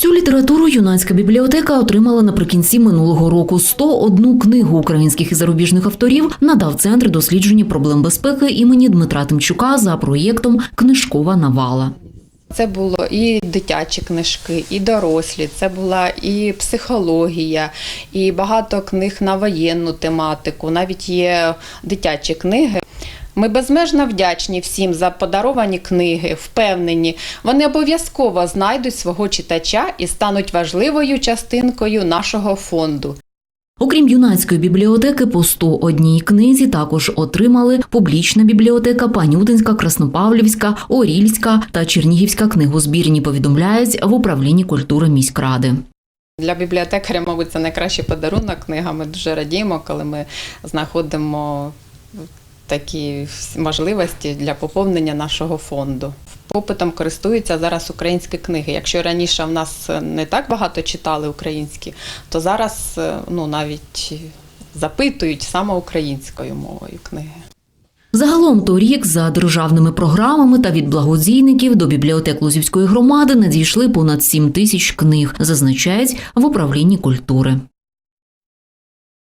Всю літературу юнацька бібліотека отримала наприкінці минулого року. 101 книгу українських і зарубіжних авторів надав центр дослідження проблем безпеки імені Дмитра Тимчука за проєктом Книжкова навала. Це було і дитячі книжки, і дорослі. Це була і психологія, і багато книг на воєнну тематику. Навіть є дитячі книги. Ми безмежно вдячні всім за подаровані книги, впевнені, вони обов'язково знайдуть свого читача і стануть важливою частинкою нашого фонду. Окрім юнацької бібліотеки, по 101 книзі також отримали публічна бібліотека Панютинська, Краснопавлівська, Орільська та Чернігівська книгозбірні. Повідомляють в управлінні культури міськради. Для бібліотекаря, мабуть, це найкращий подарунок. Книга. Ми дуже радіємо, коли ми знаходимо такі можливості для поповнення нашого фонду. Попитом користуються зараз українські книги. Якщо раніше в нас не так багато читали українські, то зараз е, ну, навіть запитують саме українською мовою книги. Загалом торік за державними програмами та від благодійників до бібліотек Лозівської громади надійшли понад 7 тисяч книг, зазначають в управлінні культури.